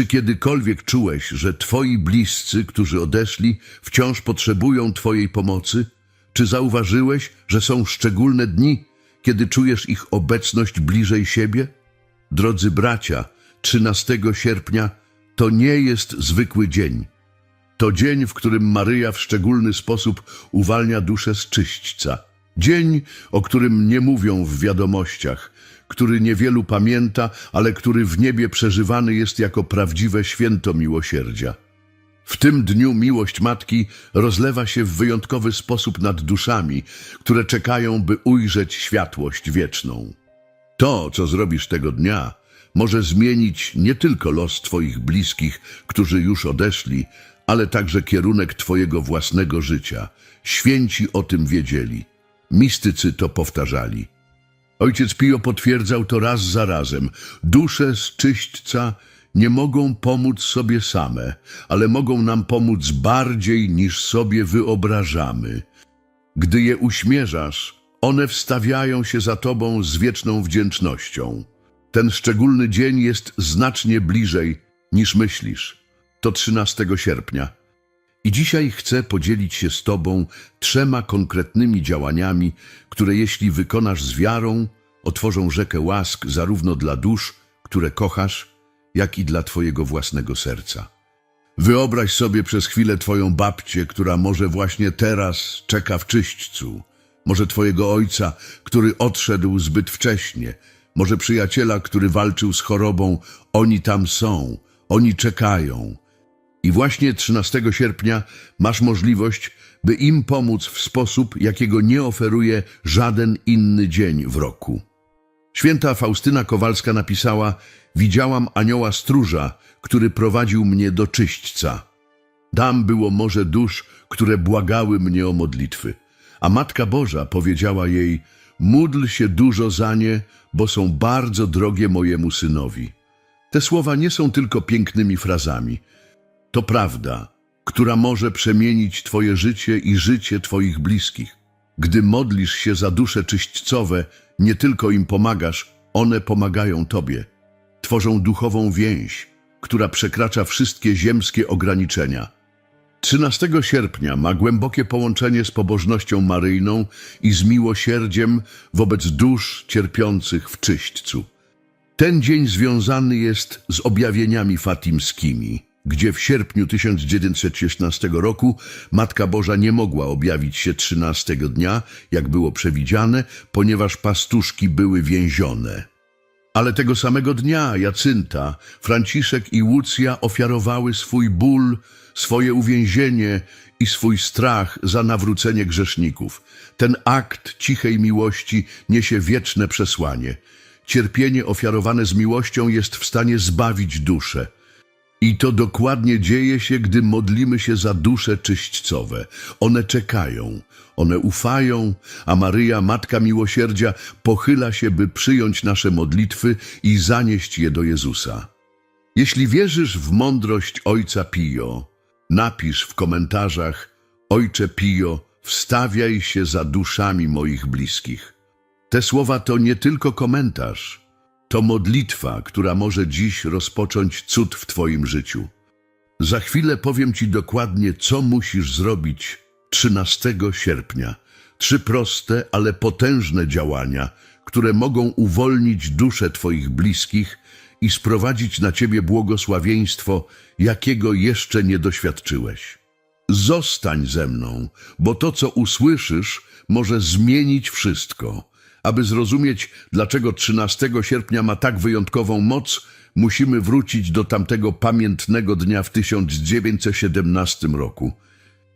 Czy kiedykolwiek czułeś, że twoi bliscy, którzy odeszli, wciąż potrzebują twojej pomocy? Czy zauważyłeś, że są szczególne dni, kiedy czujesz ich obecność bliżej siebie? Drodzy bracia, 13 sierpnia to nie jest zwykły dzień. To dzień, w którym Maryja w szczególny sposób uwalnia duszę z czyśćca. Dzień, o którym nie mówią w wiadomościach, który niewielu pamięta, ale który w niebie przeżywany jest jako prawdziwe święto miłosierdzia. W tym dniu miłość Matki rozlewa się w wyjątkowy sposób nad duszami, które czekają, by ujrzeć światłość wieczną. To, co zrobisz tego dnia, może zmienić nie tylko los Twoich bliskich, którzy już odeszli, ale także kierunek Twojego własnego życia. Święci o tym wiedzieli. Mistycy to powtarzali. Ojciec Pio potwierdzał to raz za razem. Dusze z czyśćca nie mogą pomóc sobie same, ale mogą nam pomóc bardziej niż sobie wyobrażamy. Gdy je uśmierzasz, one wstawiają się za tobą z wieczną wdzięcznością. Ten szczególny dzień jest znacznie bliżej niż myślisz. To 13 sierpnia. I dzisiaj chcę podzielić się z Tobą trzema konkretnymi działaniami, które jeśli wykonasz z wiarą, otworzą rzekę łask zarówno dla dusz, które kochasz, jak i dla Twojego własnego serca. Wyobraź sobie przez chwilę Twoją babcię, która może właśnie teraz czeka w czyśćcu, może Twojego ojca, który odszedł zbyt wcześnie, może przyjaciela, który walczył z chorobą. Oni tam są, oni czekają. I właśnie 13 sierpnia masz możliwość, by im pomóc w sposób, jakiego nie oferuje żaden inny dzień w roku. Święta Faustyna Kowalska napisała: Widziałam anioła stróża, który prowadził mnie do czyśćca. Tam było morze dusz, które błagały mnie o modlitwy. A Matka Boża powiedziała jej: Módl się dużo za nie, bo są bardzo drogie mojemu synowi. Te słowa nie są tylko pięknymi frazami. To prawda, która może przemienić Twoje życie i życie Twoich bliskich. Gdy modlisz się za dusze czyśćcowe, nie tylko im pomagasz, one pomagają Tobie. Tworzą duchową więź, która przekracza wszystkie ziemskie ograniczenia. 13 sierpnia ma głębokie połączenie z pobożnością maryjną i z miłosierdziem wobec dusz cierpiących w czyśćcu. Ten dzień związany jest z objawieniami fatimskimi, gdzie w sierpniu 1916 roku Matka Boża nie mogła objawić się 13 dnia, jak było przewidziane, ponieważ pastuszki były więzione. Ale tego samego dnia Jacynta, Franciszek i Łucja ofiarowały swój ból, swoje uwięzienie i swój strach za nawrócenie grzeszników. Ten akt cichej miłości niesie wieczne przesłanie. Cierpienie ofiarowane z miłością jest w stanie zbawić duszę. I to dokładnie dzieje się, gdy modlimy się za dusze czyśćcowe. One czekają, one ufają, a Maryja, Matka Miłosierdzia, pochyla się, by przyjąć nasze modlitwy i zanieść je do Jezusa. Jeśli wierzysz w mądrość Ojca Pio, napisz w komentarzach Ojcze Pio, wstawiaj się za duszami moich bliskich. Te słowa to nie tylko komentarz, to modlitwa, która może dziś rozpocząć cud w Twoim życiu. Za chwilę powiem Ci dokładnie, co musisz zrobić 13 sierpnia. Trzy proste, ale potężne działania, które mogą uwolnić duszę Twoich bliskich i sprowadzić na Ciebie błogosławieństwo, jakiego jeszcze nie doświadczyłeś. Zostań ze mną, bo to, co usłyszysz, może zmienić wszystko. Aby zrozumieć, dlaczego 13 sierpnia ma tak wyjątkową moc, musimy wrócić do tamtego pamiętnego dnia w 1917 roku.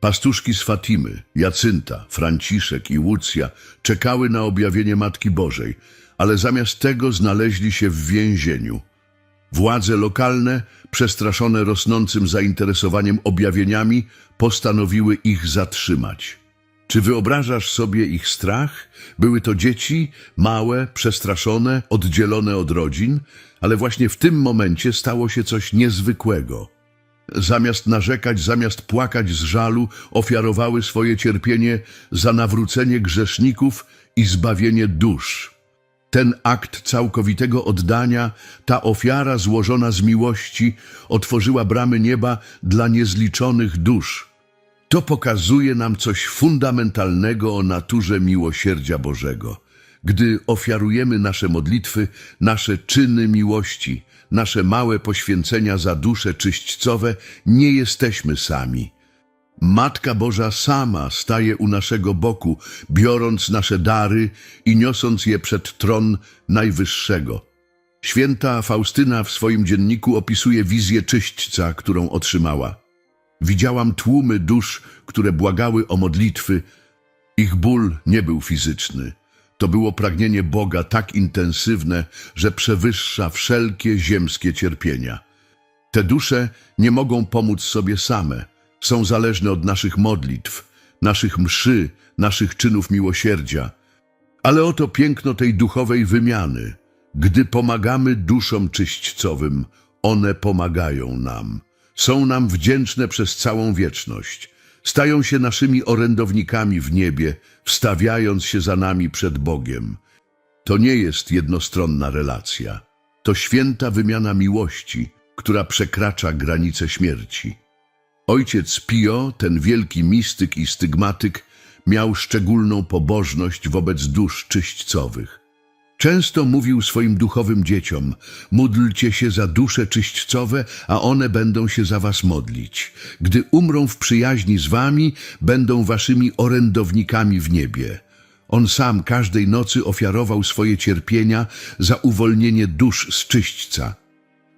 Pastuszki z Fatimy, Jacynta, Franciszek i Łucja czekały na objawienie Matki Bożej, ale zamiast tego znaleźli się w więzieniu. Władze lokalne, przestraszone rosnącym zainteresowaniem objawieniami, postanowiły ich zatrzymać. Czy wyobrażasz sobie ich strach? Były to dzieci, małe, przestraszone, oddzielone od rodzin, ale właśnie w tym momencie stało się coś niezwykłego. Zamiast narzekać, zamiast płakać z żalu, ofiarowały swoje cierpienie za nawrócenie grzeszników i zbawienie dusz. Ten akt całkowitego oddania, ta ofiara złożona z miłości, otworzyła bramy nieba dla niezliczonych dusz. To pokazuje nam coś fundamentalnego o naturze miłosierdzia Bożego. Gdy ofiarujemy nasze modlitwy, nasze czyny miłości, nasze małe poświęcenia za dusze czyśćcowe, nie jesteśmy sami. Matka Boża sama staje u naszego boku, biorąc nasze dary i niosąc je przed tron Najwyższego. Święta Faustyna w swoim dzienniku opisuje wizję czyśćca, którą otrzymała. Widziałam tłumy dusz, które błagały o modlitwy. Ich ból nie był fizyczny. To było pragnienie Boga tak intensywne, że przewyższa wszelkie ziemskie cierpienia. Te dusze nie mogą pomóc sobie same. Są zależne od naszych modlitw, naszych mszy, naszych czynów miłosierdzia. Ale oto piękno tej duchowej wymiany. Gdy pomagamy duszom czyśćcowym, one pomagają nam. Są nam wdzięczne przez całą wieczność. Stają się naszymi orędownikami w niebie, wstawiając się za nami przed Bogiem. To nie jest jednostronna relacja. To święta wymiana miłości, która przekracza granice śmierci. Ojciec Pio, ten wielki mistyk i stygmatyk, miał szczególną pobożność wobec dusz czyśćcowych. Często mówił swoim duchowym dzieciom, módlcie się za dusze czyśćcowe, a one będą się za was modlić. Gdy umrą w przyjaźni z wami, będą waszymi orędownikami w niebie. On sam każdej nocy ofiarował swoje cierpienia za uwolnienie dusz z czyśćca.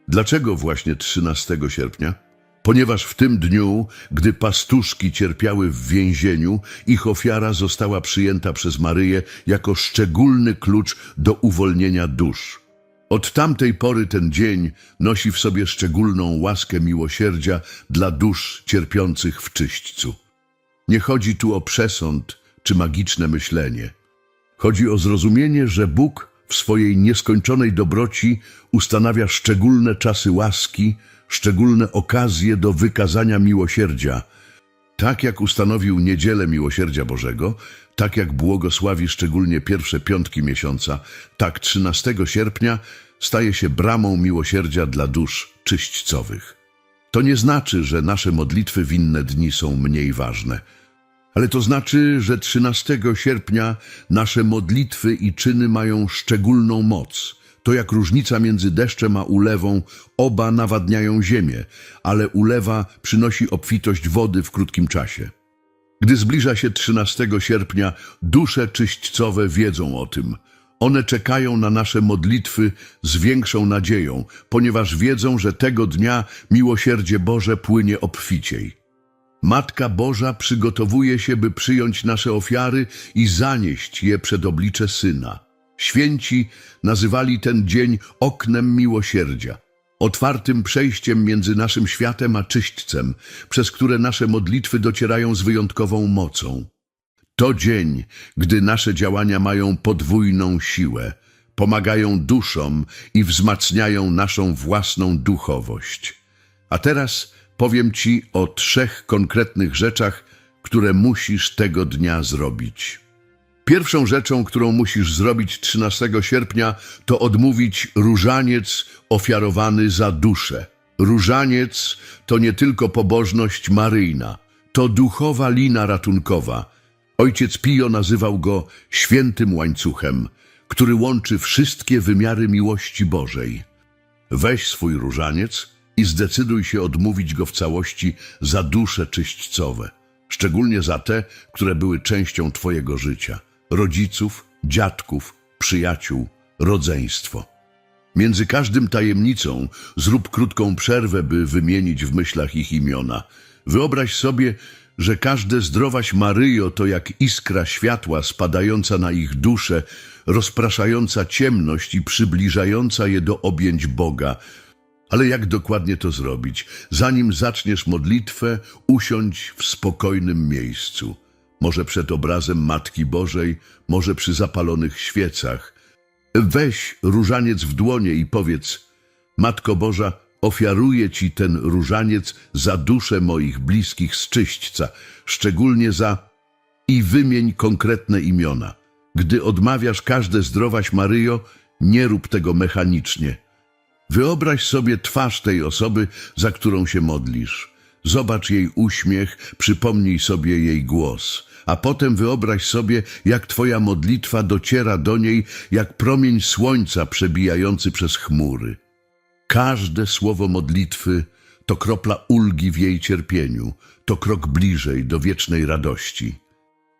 Dlaczego właśnie 13 sierpnia? Ponieważ w tym dniu, gdy pastuszki cierpiały w więzieniu, ich ofiara została przyjęta przez Maryję jako szczególny klucz do uwolnienia dusz. Od tamtej pory ten dzień nosi w sobie szczególną łaskę miłosierdzia dla dusz cierpiących w czyśćcu. Nie chodzi tu o przesąd czy magiczne myślenie. Chodzi o zrozumienie, że Bóg w swojej nieskończonej dobroci ustanawia szczególne czasy łaski, szczególne okazje do wykazania miłosierdzia. Tak jak ustanowił niedzielę miłosierdzia Bożego, tak jak błogosławi szczególnie pierwsze piątki miesiąca, tak 13 sierpnia staje się bramą miłosierdzia dla dusz czyśćcowych. To nie znaczy, że nasze modlitwy w inne dni są mniej ważne. Ale to znaczy, że 13 sierpnia nasze modlitwy i czyny mają szczególną moc. To jak różnica między deszczem a ulewą, oba nawadniają ziemię, ale ulewa przynosi obfitość wody w krótkim czasie. Gdy zbliża się 13 sierpnia, dusze czyśćcowe wiedzą o tym. One czekają na nasze modlitwy z większą nadzieją, ponieważ wiedzą, że tego dnia miłosierdzie Boże płynie obficiej. Matka Boża przygotowuje się, by przyjąć nasze ofiary i zanieść je przed oblicze Syna. Święci nazywali ten dzień oknem miłosierdzia, otwartym przejściem między naszym światem a czyśćcem, przez które nasze modlitwy docierają z wyjątkową mocą. To dzień, gdy nasze działania mają podwójną siłę, pomagają duszom i wzmacniają naszą własną duchowość. A teraz powiem Ci o trzech konkretnych rzeczach, które musisz tego dnia zrobić. Pierwszą rzeczą, którą musisz zrobić 13 sierpnia, to odmówić różaniec ofiarowany za duszę. Różaniec to nie tylko pobożność maryjna, to duchowa lina ratunkowa. Ojciec Pio nazywał go świętym łańcuchem, który łączy wszystkie wymiary miłości Bożej. Weź swój różaniec i zdecyduj się odmówić go w całości za dusze czyśćcowe, szczególnie za te, które były częścią Twojego życia rodziców, dziadków, przyjaciół, rodzeństwo. Między każdym tajemnicą zrób krótką przerwę, by wymienić w myślach ich imiona. Wyobraź sobie, że każde zdrowaś Maryjo to jak iskra światła spadająca na ich duszę, rozpraszająca ciemność i przybliżająca je do objęć Boga. Ale jak dokładnie to zrobić? Zanim zaczniesz modlitwę, usiądź w spokojnym miejscu. Może przed obrazem Matki Bożej, może przy zapalonych świecach. Weź różaniec w dłonie i powiedz, Matko Boża, ofiaruję Ci ten różaniec za duszę moich bliskich z czyśćca, szczególnie za... i wymień konkretne imiona. Gdy odmawiasz każde zdrowaś Maryjo, nie rób tego mechanicznie. Wyobraź sobie twarz tej osoby, za którą się modlisz. Zobacz jej uśmiech, przypomnij sobie jej głos, a potem wyobraź sobie, jak twoja modlitwa dociera do niej jak promień słońca przebijający przez chmury. Każde słowo modlitwy to kropla ulgi w jej cierpieniu, to krok bliżej do wiecznej radości.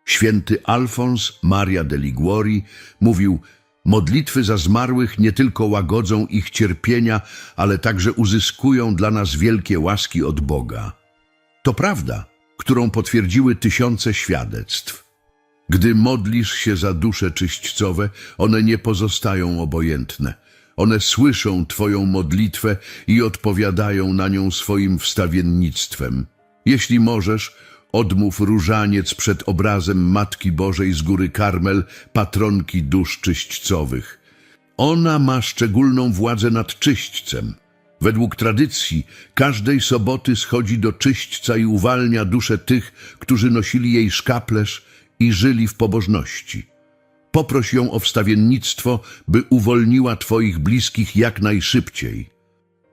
Święty Alfons Maria de Liguori mówił: Modlitwy za zmarłych nie tylko łagodzą ich cierpienia, ale także uzyskują dla nas wielkie łaski od Boga. To prawda, którą potwierdziły tysiące świadectw. Gdy modlisz się za dusze czyśćcowe, one nie pozostają obojętne. One słyszą Twoją modlitwę i odpowiadają na nią swoim wstawiennictwem. Jeśli możesz, odmów różaniec przed obrazem Matki Bożej z góry Karmel, patronki dusz czyśćcowych. Ona ma szczególną władzę nad czyśćcem. Według tradycji każdej soboty schodzi do czyśćca i uwalnia duszę tych, którzy nosili jej szkaplerz i żyli w pobożności. Poproś ją o wstawiennictwo, by uwolniła Twoich bliskich jak najszybciej.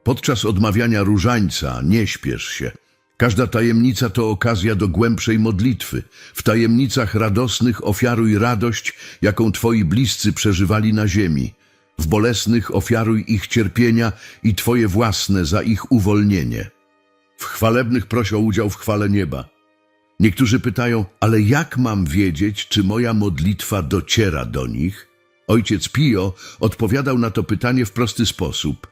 Podczas odmawiania różańca nie śpiesz się. Każda tajemnica to okazja do głębszej modlitwy. W tajemnicach radosnych ofiaruj radość, jaką Twoi bliscy przeżywali na ziemi. W bolesnych ofiaruj ich cierpienia i Twoje własne za ich uwolnienie. W chwalebnych proś o udział w chwale nieba. Niektórzy pytają, ale jak mam wiedzieć, czy moja modlitwa dociera do nich? Ojciec Pio odpowiadał na to pytanie w prosty sposób.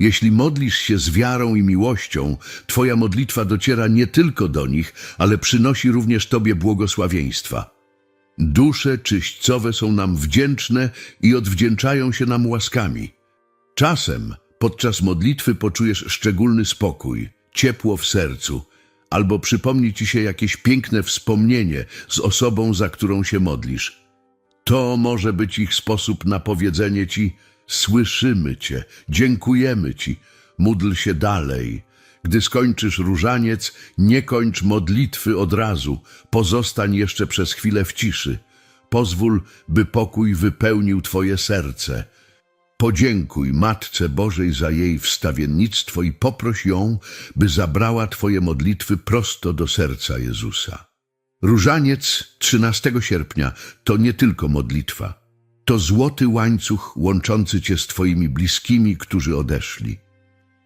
Jeśli modlisz się z wiarą i miłością, Twoja modlitwa dociera nie tylko do nich, ale przynosi również Tobie błogosławieństwa. Dusze czyśćcowe są nam wdzięczne i odwdzięczają się nam łaskami. Czasem podczas modlitwy poczujesz szczególny spokój, ciepło w sercu, albo przypomni ci się jakieś piękne wspomnienie z osobą, za którą się modlisz. To może być ich sposób na powiedzenie ci: Słyszymy cię, dziękujemy ci, módl się dalej. Gdy skończysz różaniec, nie kończ modlitwy od razu, pozostań jeszcze przez chwilę w ciszy. Pozwól, by pokój wypełnił twoje serce. Podziękuj Matce Bożej za jej wstawiennictwo i poproś ją, by zabrała Twoje modlitwy prosto do serca Jezusa. Różaniec 13 sierpnia to nie tylko modlitwa. To złoty łańcuch łączący Cię z Twoimi bliskimi, którzy odeszli.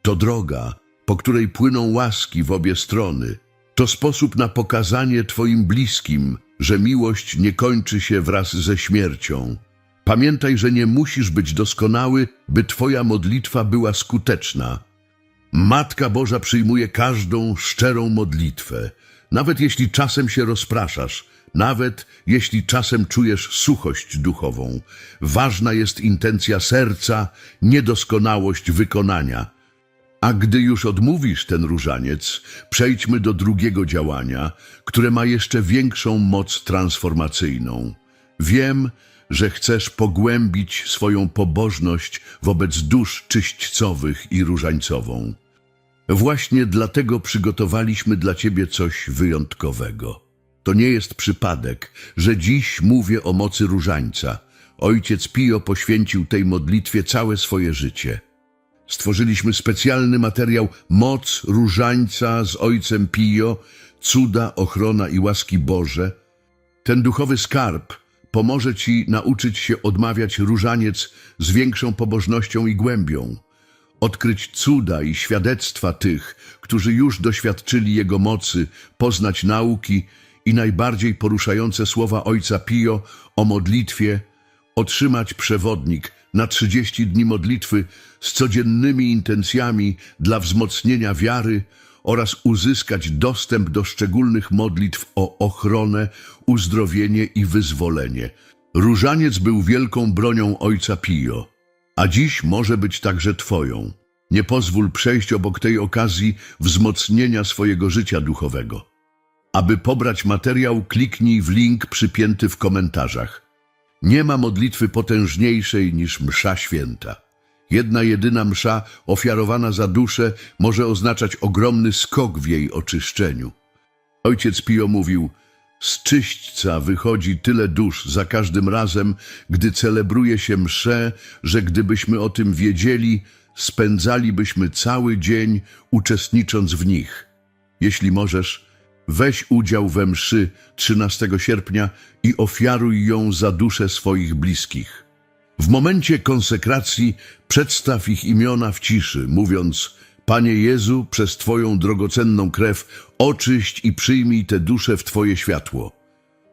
To droga, po której płyną łaski w obie strony. To sposób na pokazanie Twoim bliskim, że miłość nie kończy się wraz ze śmiercią. Pamiętaj, że nie musisz być doskonały, by Twoja modlitwa była skuteczna. Matka Boża przyjmuje każdą szczerą modlitwę, nawet jeśli czasem się rozpraszasz, nawet jeśli czasem czujesz suchość duchową. Ważna jest intencja serca, niedoskonałość wykonania. A gdy już odmówisz ten różaniec, przejdźmy do drugiego działania, które ma jeszcze większą moc transformacyjną. Wiem, że chcesz pogłębić swoją pobożność wobec dusz czyśćcowych i różańcową. Właśnie dlatego przygotowaliśmy dla Ciebie coś wyjątkowego. To nie jest przypadek, że dziś mówię o mocy różańca. Ojciec Pio poświęcił tej modlitwie całe swoje życie. Stworzyliśmy specjalny materiał Moc Różańca z Ojcem Pio, cuda, ochrona i łaski Boże. Ten duchowy skarb pomoże Ci nauczyć się odmawiać różaniec z większą pobożnością i głębią, odkryć cuda i świadectwa tych, którzy już doświadczyli Jego mocy, poznać nauki i najbardziej poruszające słowa Ojca Pio o modlitwie, otrzymać przewodnik na 30 dni modlitwy z codziennymi intencjami dla wzmocnienia wiary oraz uzyskać dostęp do szczególnych modlitw o ochronę, uzdrowienie i wyzwolenie. Różaniec był wielką bronią Ojca Pio, a dziś może być także Twoją. Nie pozwól przejść obok tej okazji wzmocnienia swojego życia duchowego. Aby pobrać materiał, kliknij w link przypięty w komentarzach. Nie ma modlitwy potężniejszej niż msza święta. Jedna jedyna msza ofiarowana za duszę może oznaczać ogromny skok w jej oczyszczeniu. Ojciec Pio mówił, Z czyśćca wychodzi tyle dusz za każdym razem, gdy celebruje się msze, że gdybyśmy o tym wiedzieli, spędzalibyśmy cały dzień uczestnicząc w nich. Jeśli możesz, weź udział we mszy 13 sierpnia i ofiaruj ją za duszę swoich bliskich. W momencie konsekracji przedstaw ich imiona w ciszy, mówiąc Panie Jezu, przez Twoją drogocenną krew oczyść i przyjmij te dusze w Twoje światło.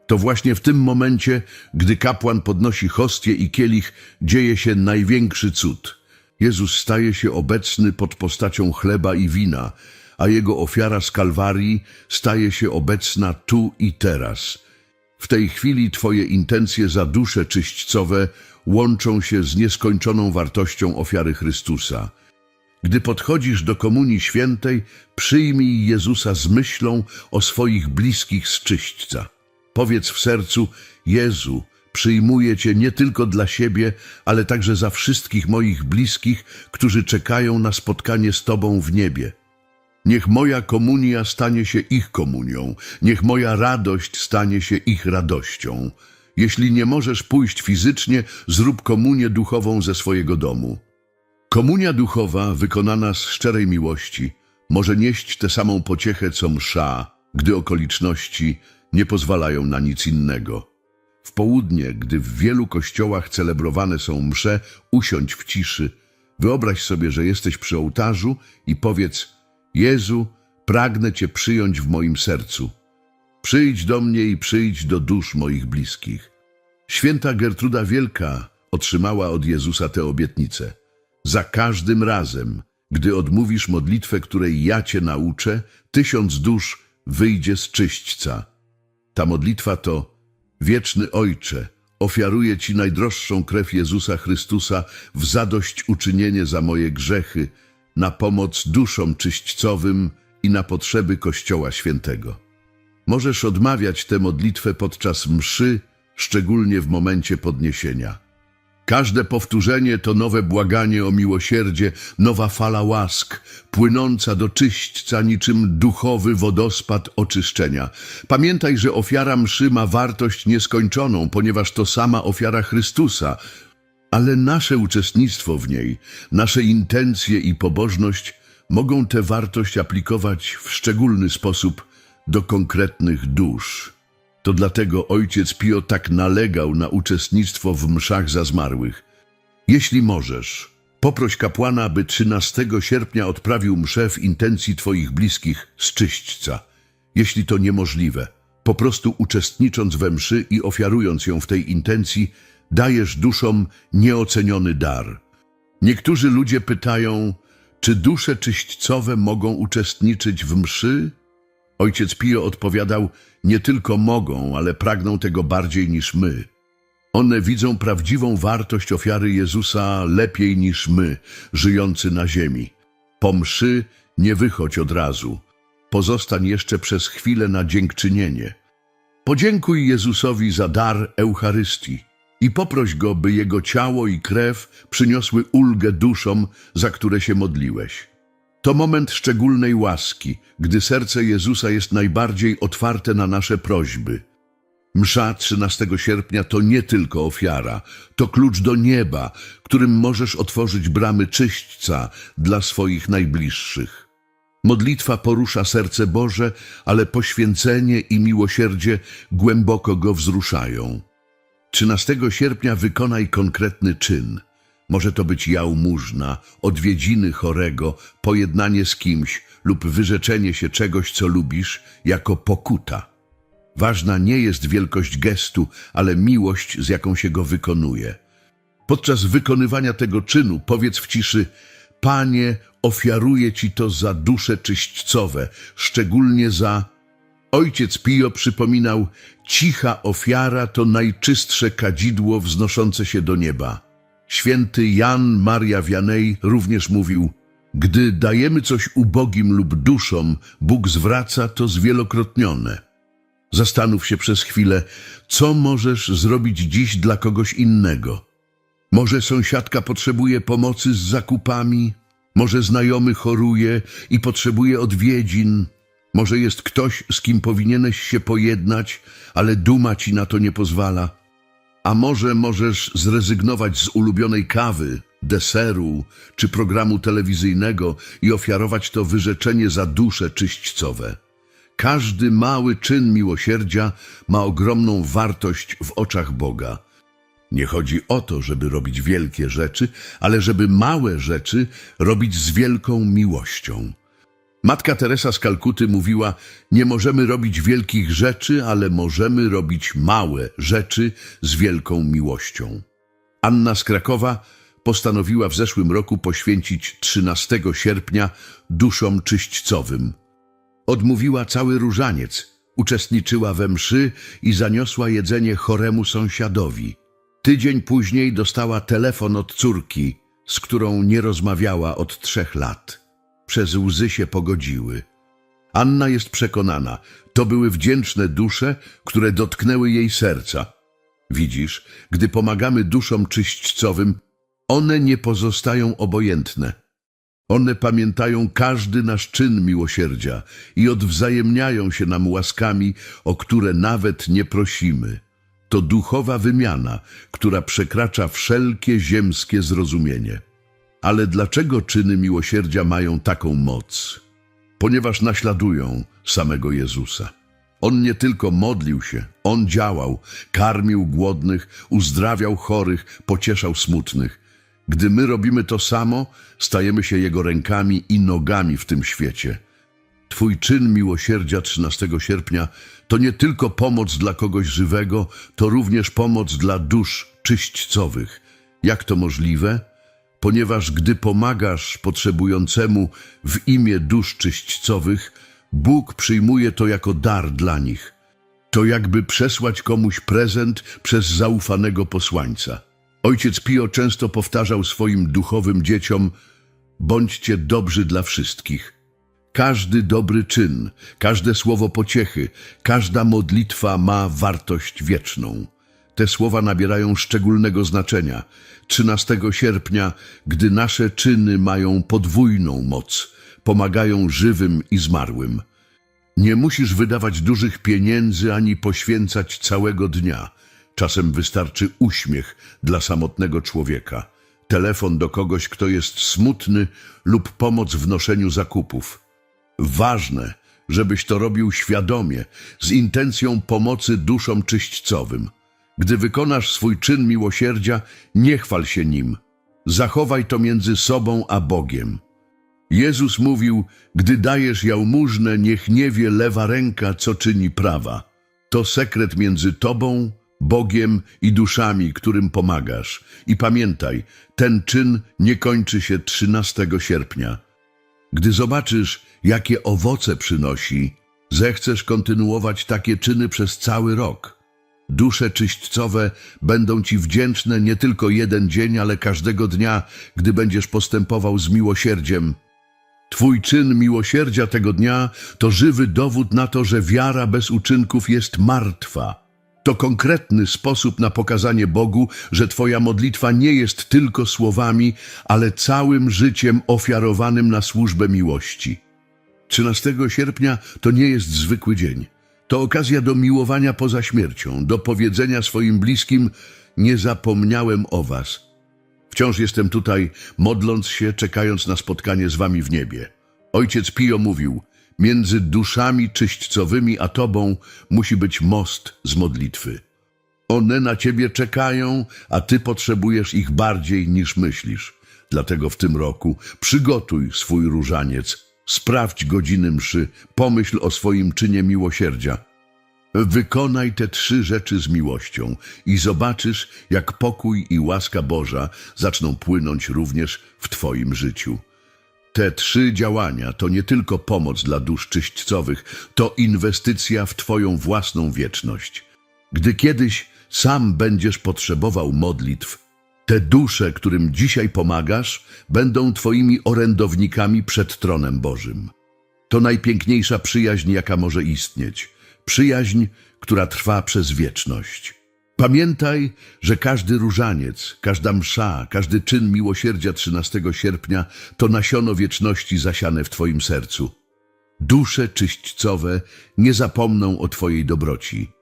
To właśnie w tym momencie, gdy kapłan podnosi hostię i kielich, dzieje się największy cud. Jezus staje się obecny pod postacią chleba i wina, a Jego ofiara z Kalwarii staje się obecna tu i teraz. W tej chwili Twoje intencje za dusze czyśćcowe łączą się z nieskończoną wartością ofiary Chrystusa. Gdy podchodzisz do Komunii Świętej, przyjmij Jezusa z myślą o swoich bliskich z czyśćca. Powiedz w sercu, Jezu, przyjmuję Cię nie tylko dla siebie, ale także za wszystkich moich bliskich, którzy czekają na spotkanie z Tobą w niebie. Niech moja komunia stanie się ich komunią, niech moja radość stanie się ich radością. Jeśli nie możesz pójść fizycznie, zrób komunię duchową ze swojego domu. Komunia duchowa, wykonana z szczerej miłości, może nieść tę samą pociechę co msza, gdy okoliczności nie pozwalają na nic innego. W południe, gdy w wielu kościołach celebrowane są msze, usiądź w ciszy. Wyobraź sobie, że jesteś przy ołtarzu i powiedz: Jezu, pragnę Cię przyjąć w moim sercu. Przyjdź do mnie i przyjdź do dusz moich bliskich. Święta Gertruda Wielka otrzymała od Jezusa tę obietnicę. Za każdym razem, gdy odmówisz modlitwę, której ja Cię nauczę, tysiąc dusz wyjdzie z czyśćca. Ta modlitwa to Wieczny Ojcze, ofiaruję Ci najdroższą krew Jezusa Chrystusa w zadośćuczynienie za moje grzechy, na pomoc duszom czyśćcowym i na potrzeby Kościoła Świętego. Możesz odmawiać tę modlitwę podczas mszy, szczególnie w momencie podniesienia. Każde powtórzenie to nowe błaganie o miłosierdzie, nowa fala łask, płynąca do czyśćca niczym duchowy wodospad oczyszczenia. Pamiętaj, że ofiara mszy ma wartość nieskończoną, ponieważ to sama ofiara Chrystusa, ale nasze uczestnictwo w niej, nasze intencje i pobożność mogą tę wartość aplikować w szczególny sposób do konkretnych dusz. To dlatego ojciec Pio tak nalegał na uczestnictwo w mszach za zmarłych. Jeśli możesz, poproś kapłana, by 13 sierpnia odprawił mszę w intencji Twoich bliskich z czyśćca. Jeśli to niemożliwe, po prostu uczestnicząc we mszy i ofiarując ją w tej intencji, dajesz duszom nieoceniony dar. Niektórzy ludzie pytają, czy dusze czyśćcowe mogą uczestniczyć w mszy? Ojciec Pio odpowiadał, nie tylko mogą, ale pragną tego bardziej niż my. One widzą prawdziwą wartość ofiary Jezusa lepiej niż my, żyjący na ziemi. Po mszy nie wychodź od razu. Pozostań jeszcze przez chwilę na dziękczynienie. Podziękuj Jezusowi za dar Eucharystii i poproś Go, by Jego ciało i krew przyniosły ulgę duszom, za które się modliłeś. To moment szczególnej łaski, gdy serce Jezusa jest najbardziej otwarte na nasze prośby. Msza 13 sierpnia to nie tylko ofiara, to klucz do nieba, którym możesz otworzyć bramy czyśćca dla swoich najbliższych. Modlitwa porusza serce Boże, ale poświęcenie i miłosierdzie głęboko go wzruszają. 13 sierpnia wykonaj konkretny czyn. Może to być jałmużna, odwiedziny chorego, pojednanie z kimś lub wyrzeczenie się czegoś, co lubisz, jako pokuta. Ważna nie jest wielkość gestu, ale miłość, z jaką się go wykonuje. Podczas wykonywania tego czynu powiedz w ciszy: Panie, ofiaruję Ci to za dusze czyśćcowe, szczególnie za. Ojciec Pio przypominał: Cicha ofiara to najczystsze kadzidło wznoszące się do nieba. Święty Jan Maria Wianej również mówił: Gdy dajemy coś ubogim lub duszom, Bóg zwraca to zwielokrotnione. Zastanów się przez chwilę, co możesz zrobić dziś dla kogoś innego. Może sąsiadka potrzebuje pomocy z zakupami, może znajomy choruje i potrzebuje odwiedzin. Może jest ktoś, z kim powinieneś się pojednać, ale duma ci na to nie pozwala. A może możesz zrezygnować z ulubionej kawy, deseru czy programu telewizyjnego i ofiarować to wyrzeczenie za dusze czyśćcowe. Każdy mały czyn miłosierdzia ma ogromną wartość w oczach Boga. Nie chodzi o to, żeby robić wielkie rzeczy, ale żeby małe rzeczy robić z wielką miłością. Matka Teresa z Kalkuty mówiła: Nie możemy robić wielkich rzeczy, ale możemy robić małe rzeczy z wielką miłością. Anna z Krakowa postanowiła w zeszłym roku poświęcić 13 sierpnia duszom czyśćcowym. Odmówiła cały różaniec, uczestniczyła we mszy i zaniosła jedzenie choremu sąsiadowi. Tydzień później dostała telefon od córki, z którą nie rozmawiała od trzech lat. Przez łzy się pogodziły. Anna jest przekonana, to były wdzięczne dusze, które dotknęły jej serca. Widzisz, gdy pomagamy duszom czyśćcowym, one nie pozostają obojętne. One pamiętają każdy nasz czyn miłosierdzia i odwzajemniają się nam łaskami, o które nawet nie prosimy. To duchowa wymiana, która przekracza wszelkie ziemskie zrozumienie. Ale dlaczego czyny miłosierdzia mają taką moc? Ponieważ naśladują samego Jezusa. On nie tylko modlił się, On działał, karmił głodnych, uzdrawiał chorych, pocieszał smutnych. Gdy my robimy to samo, stajemy się Jego rękami i nogami w tym świecie. Twój czyn miłosierdzia 13 sierpnia to nie tylko pomoc dla kogoś żywego, to również pomoc dla dusz czyśćcowych. Jak to możliwe? Ponieważ gdy pomagasz potrzebującemu w imię dusz czyśćcowych, Bóg przyjmuje to jako dar dla nich. To jakby przesłać komuś prezent przez zaufanego posłańca. Ojciec Pio często powtarzał swoim duchowym dzieciom: Bądźcie dobrzy dla wszystkich. Każdy dobry czyn, każde słowo pociechy, każda modlitwa ma wartość wieczną. Te słowa nabierają szczególnego znaczenia 13 sierpnia, gdy nasze czyny mają podwójną moc, pomagają żywym i zmarłym. Nie musisz wydawać dużych pieniędzy ani poświęcać całego dnia. Czasem wystarczy uśmiech dla samotnego człowieka, telefon do kogoś, kto jest smutny lub pomoc w noszeniu zakupów. Ważne, żebyś to robił świadomie, z intencją pomocy duszom czyśćcowym. Gdy wykonasz swój czyn miłosierdzia, nie chwal się nim. Zachowaj to między sobą a Bogiem. Jezus mówił, gdy dajesz jałmużnę, niech nie wie lewa ręka, co czyni prawa. To sekret między tobą, Bogiem i duszami, którym pomagasz. I pamiętaj, ten czyn nie kończy się 13 sierpnia. Gdy zobaczysz, jakie owoce przynosi, zechcesz kontynuować takie czyny przez cały rok. Dusze czyśćcowe będą Ci wdzięczne nie tylko jeden dzień, ale każdego dnia, gdy będziesz postępował z miłosierdziem. Twój czyn miłosierdzia tego dnia to żywy dowód na to, że wiara bez uczynków jest martwa. To konkretny sposób na pokazanie Bogu, że Twoja modlitwa nie jest tylko słowami, ale całym życiem ofiarowanym na służbę miłości. 13 sierpnia to nie jest zwykły dzień. To okazja do miłowania poza śmiercią, do powiedzenia swoim bliskim: Nie zapomniałem o Was. Wciąż jestem tutaj, modląc się, czekając na spotkanie z Wami w niebie. Ojciec Pio mówił: Między duszami czyśćcowymi a Tobą musi być most z modlitwy. One na Ciebie czekają, a Ty potrzebujesz ich bardziej niż myślisz. Dlatego w tym roku przygotuj swój różaniec, sprawdź godziny mszy, pomyśl o swoim czynie miłosierdzia. Wykonaj te trzy rzeczy z miłością i zobaczysz, jak pokój i łaska Boża zaczną płynąć również w Twoim życiu. Te trzy działania to nie tylko pomoc dla dusz czyśćcowych, to inwestycja w Twoją własną wieczność. Gdy kiedyś sam będziesz potrzebował modlitw, te dusze, którym dzisiaj pomagasz, będą Twoimi orędownikami przed tronem Bożym. To najpiękniejsza przyjaźń, jaka może istnieć. Przyjaźń, która trwa przez wieczność. Pamiętaj, że każdy różaniec, każda msza, każdy czyn miłosierdzia 13 sierpnia to nasiono wieczności zasiane w Twoim sercu. Dusze czyśćcowe nie zapomną o Twojej dobroci.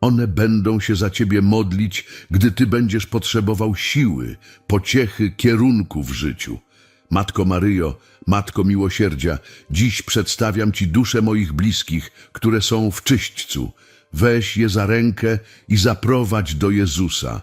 One będą się za Ciebie modlić, gdy Ty będziesz potrzebował siły, pociechy, kierunku w życiu. Matko Maryjo, Matko Miłosierdzia, dziś przedstawiam Ci dusze moich bliskich, które są w czyśćcu. Weź je za rękę i zaprowadź do Jezusa.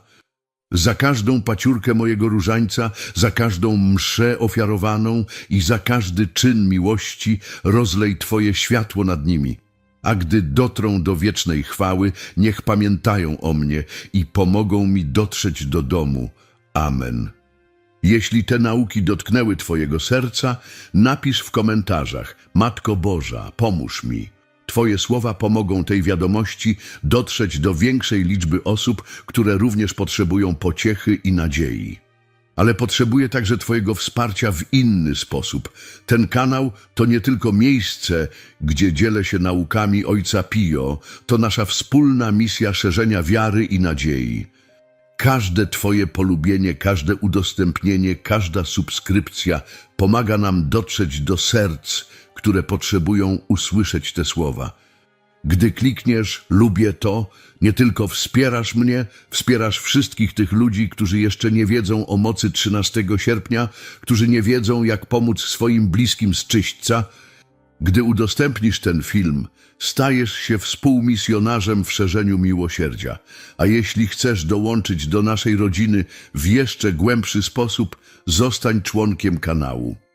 Za każdą paciurkę mojego różańca, za każdą mszę ofiarowaną i za każdy czyn miłości rozlej Twoje światło nad nimi. A gdy dotrą do wiecznej chwały, niech pamiętają o mnie i pomogą mi dotrzeć do domu. Amen. Jeśli te nauki dotknęły Twojego serca, napisz w komentarzach: Matko Boża, pomóż mi. Twoje słowa pomogą tej wiadomości dotrzeć do większej liczby osób, które również potrzebują pociechy i nadziei. Ale potrzebuję także Twojego wsparcia w inny sposób. Ten kanał to nie tylko miejsce, gdzie dzielę się naukami Ojca Pio, to nasza wspólna misja szerzenia wiary i nadziei. Każde Twoje polubienie, każde udostępnienie, każda subskrypcja pomaga nam dotrzeć do serc, które potrzebują usłyszeć te słowa. Gdy klikniesz lubię to, nie tylko wspierasz mnie, wspierasz wszystkich tych ludzi, którzy jeszcze nie wiedzą o mocy 13 sierpnia, którzy nie wiedzą, jak pomóc swoim bliskim z czyśćca. Gdy udostępnisz ten film, stajesz się współmisjonarzem w szerzeniu miłosierdzia. A jeśli chcesz dołączyć do naszej rodziny w jeszcze głębszy sposób, zostań członkiem kanału.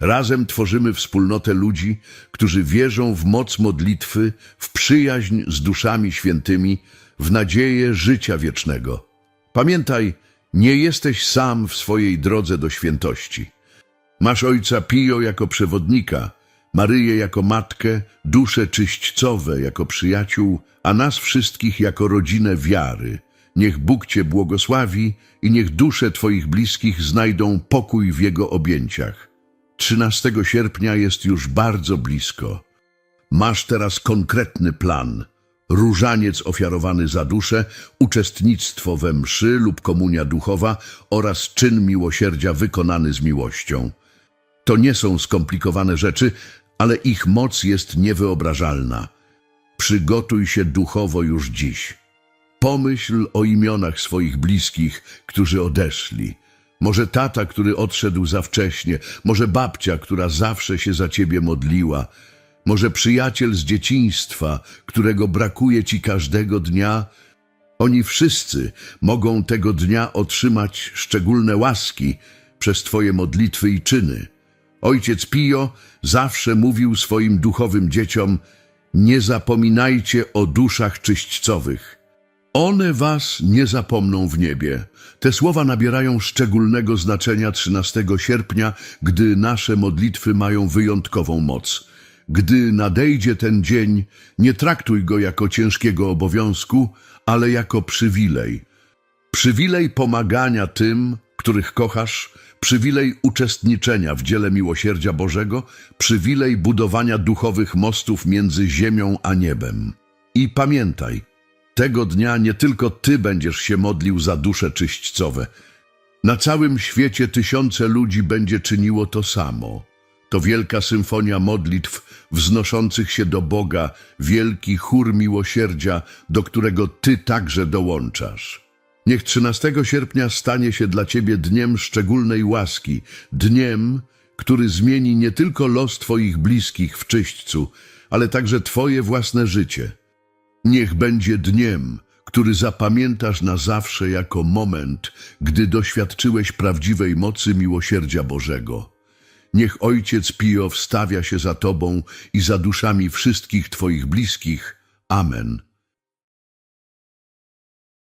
Razem tworzymy wspólnotę ludzi, którzy wierzą w moc modlitwy, w przyjaźń z duszami świętymi, w nadzieję życia wiecznego. Pamiętaj, nie jesteś sam w swojej drodze do świętości. Masz ojca Pio jako przewodnika, Maryję jako matkę, dusze czyśćcowe jako przyjaciół, a nas wszystkich jako rodzinę wiary. Niech Bóg Cię błogosławi i niech dusze Twoich bliskich znajdą pokój w Jego objęciach. 13 sierpnia jest już bardzo blisko. Masz teraz konkretny plan. Różaniec ofiarowany za duszę, uczestnictwo we mszy lub komunia duchowa oraz czyn miłosierdzia wykonany z miłością. To nie są skomplikowane rzeczy, ale ich moc jest niewyobrażalna. Przygotuj się duchowo już dziś. Pomyśl o imionach swoich bliskich, którzy odeszli. Może tata, który odszedł za wcześnie, może babcia, która zawsze się za ciebie modliła, może przyjaciel z dzieciństwa, którego brakuje ci każdego dnia. Oni wszyscy mogą tego dnia otrzymać szczególne łaski przez Twoje modlitwy i czyny. Ojciec Pio zawsze mówił swoim duchowym dzieciom: Nie zapominajcie o duszach czyśćcowych. One was nie zapomną w niebie. Te słowa nabierają szczególnego znaczenia 13 sierpnia, gdy nasze modlitwy mają wyjątkową moc. Gdy nadejdzie ten dzień, nie traktuj go jako ciężkiego obowiązku, ale jako przywilej. Przywilej pomagania tym, których kochasz, przywilej uczestniczenia w dziele miłosierdzia Bożego, przywilej budowania duchowych mostów między ziemią a niebem. I pamiętaj, tego dnia nie tylko Ty będziesz się modlił za dusze czyśćcowe. Na całym świecie tysiące ludzi będzie czyniło to samo. To wielka symfonia modlitw wznoszących się do Boga, wielki chór miłosierdzia, do którego Ty także dołączasz. Niech 13 sierpnia stanie się dla Ciebie dniem szczególnej łaski, dniem, który zmieni nie tylko los Twoich bliskich w czyśćcu, ale także Twoje własne życie. Niech będzie dniem, który zapamiętasz na zawsze jako moment, gdy doświadczyłeś prawdziwej mocy miłosierdzia Bożego. Niech Ojciec Pio wstawia się za Tobą i za duszami wszystkich Twoich bliskich. Amen.